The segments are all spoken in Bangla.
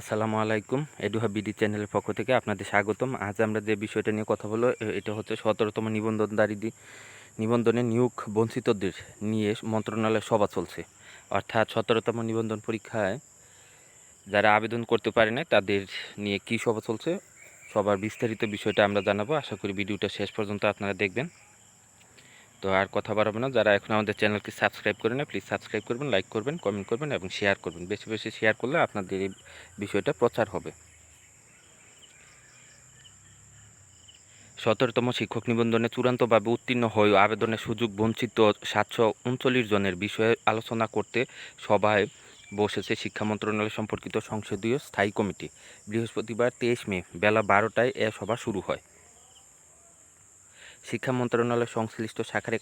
আসসালামু আলাইকুম। এডুহা বিডি চ্যানেলের পক্ষ থেকে আপনাদের স্বাগতম। আজ আমরা যে বিষয়টা নিয়ে কথা বলব এটা হচ্ছে সতেরোতম নিবন্ধনদারী নিবন্ধনে নিয়োগ বঞ্চিতদের নিয়ে মন্ত্রণালয়ের সভা চলছে। অর্থাৎ সতেরোতম নিবন্ধন পরীক্ষায় যারা আবেদন করতে পারে না তাদের নিয়ে কী সভা চলছে, সবার বিস্তারিত বিষয়টা আমরা জানাব। আশা করি ভিডিওটা শেষ পর্যন্ত আপনারা দেখবেন। তো আর কথা বাড়াবো না। যারা এখন আমাদের চ্যানেলকে সাবস্ক্রাইব করে না প্লিজ সাবস্ক্রাইব করবেন লাইক করবেন কমেন্ট করবেন এবং শেয়ার করবেন। বেশি বেশি শেয়ার করলে আপনাদের এই বিষয়টা প্রচার হবে। সতেরোতম শিক্ষক নিবন্ধনে চূড়ান্তভাবে উত্তীর্ণ হয়েও আবেদনের সুযোগ বঞ্চিত সাতশো উনচল্লিশ জনের বিষয়ে আলোচনা করতে সভায় বসেছে শিক্ষা মন্ত্রণালয় সম্পর্কিত সংসদীয় স্থায়ী কমিটি। বৃহস্পতিবার তেইশ মে বেলা বারোটায় এ সভা শুরু হয়। শিক্ষা মন্ত্রণালয় সংশ্লিষ্ট শাখার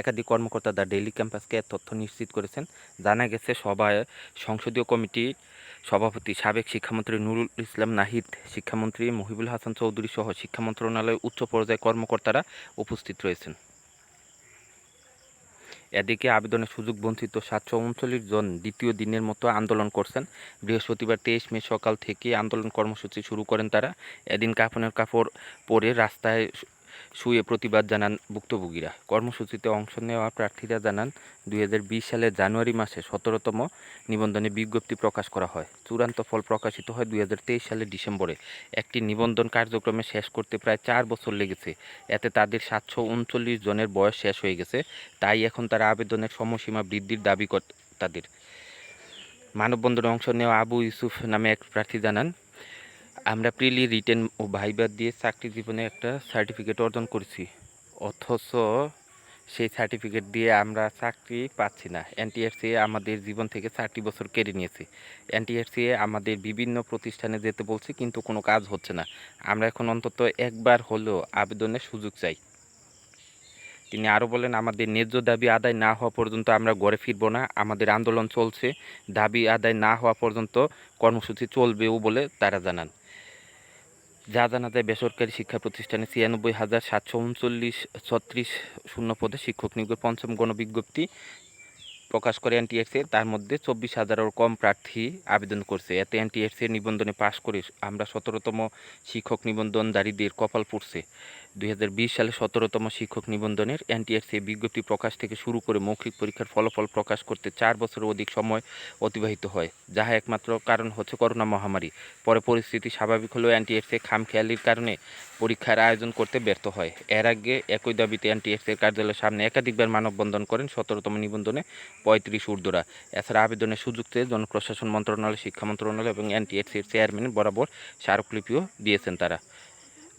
একাধিক কর্মকর্তা দ্য ডেইলি ক্যাম্পাসকে তথ্য নিশ্চিত করেছেন। জানা গেছে, সভায় সংসদীয় কমিটির সভাপতি, সাবেক শিক্ষামন্ত্রী নুরুল ইসলাম নাহিদ, শিক্ষামন্ত্রী মহিবুল হাসান চৌধুরী সহ শিক্ষা মন্ত্রণালয়ের উচ্চ পর্যায়ের কর্মকর্তারা উপস্থিত রয়েছেন। এদিকে আবেদনের সুযোগ বঞ্চিত সাতশো উনচল্লিশ জন দ্বিতীয় দিনের মতো আন্দোলন করছেন। বৃহস্পতিবার তেইশ মে সকাল থেকে আন্দোলন কর্মসূচি শুরু করেন তারা। এদিন কাফনের কাপড় পরে রাস্তায় শুয়ে প্রতিবাদ জানান ভুক্তভোগীরা। কর্মসূচিতে অংশ নেওয়া প্রার্থীরা জানান, দুই হাজার বিশ সালের জানুয়ারি মাসে সতেরোতম নিবন্ধনে বিজ্ঞপ্তি প্রকাশ করা হয়। চূড়ান্ত ফল প্রকাশিত হয় দুই সালের ডিসেম্বরে। একটি নিবন্ধন কার্যক্রমে শেষ করতে প্রায় চার বছর লেগেছে। এতে তাদের সাতশো উনচল্লিশ জনের বয়স শেষ হয়ে গেছে। তাই এখন তারা আবেদনের সময়সীমা বৃদ্ধির দাবি তাদের। মানববন্ধনে অংশ নেওয়া আবু ইউসুফ নামে এক প্রার্থী জানান আমরা প্রিলি রিটেন ও ভাইবার দিয়ে চাকরি জীবনে একটা সার্টিফিকেট অর্জন করেছি। অথচ সেই সার্টিফিকেট দিয়ে আমরা চাকরি পাচ্ছি না। এনটিআরসি আমাদের জীবন থেকে চারটি বছর কেড়ে নিয়েছে। এনটিআরসি আমাদের বিভিন্ন প্রতিষ্ঠানে যেতে বলছে, কিন্তু কোনো কাজ হচ্ছে না। আমরা এখন অন্তত একবার হলেও আবেদনের সুযোগ চাই। তিনি আরও বলেন, আমাদের ন্যায্য দাবি আদায় না হওয়া পর্যন্ত আমরা ঘরে ফিরব না। আমাদের আন্দোলন চলছে। দাবি আদায় না হওয়া পর্যন্ত কর্মসূচি চলবেও বলে তারা জানান। যায় বেসরকারি শিক্ষা প্রতিষ্ঠানে ছিয়ানব্বই হাজার সাতশো উনচল্লিশ ছত্রিশ শূন্য পদে শিক্ষক নিয়োগের পঞ্চম গণবিজ্ঞপ্তি প্রকাশ করে এনটিএক্সে তার মধ্যে চব্বিশ হাজারেরও কম প্রার্থী আবেদন করছে। এতে এনটিএক্সে নিবন্ধনে পাশ করে আমরা সতেরোতম শিক্ষক নিবন্ধনধারীদের কপাল পড়ছে। দুই হাজার বিশ সালে সতেরোতম শিক্ষক নিবন্ধনের এনটিএক্সে বিজ্ঞপ্তি প্রকাশ থেকে শুরু করে মৌখিক পরীক্ষার ফলাফল প্রকাশ করতে চার বছরের অধিক সময় অতিবাহিত হয়, যাহা একমাত্র কারণ হচ্ছে করোনা মহামারী। পরে পরিস্থিতি স্বাভাবিক হলেও এনটিএক্সে খামখেয়ালির কারণে পরীক্ষার আয়োজন করতে ব্যর্থ হয়। এর আগে একই দাবিতে এনটিএক্সের কার্যালয়ের সামনে একাধিকবার মানববন্ধন করেন সতেরোতম নিবন্ধনে পঁয়ত্রিশ ঊর্ধ্বরা এছাড়া আবেদনের সুযোগ চেয়ে জনপ্রশাসন মন্ত্রণালয়, শিক্ষা মন্ত্রণালয় এবং এনটিএক্সির চেয়ারম্যান বরাবর স্মারকলিপিও দিয়েছেন তারা।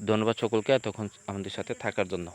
ধন্যবাদ সকলকে, এতক্ষণ আমাদের সাথে থাকার জন্য।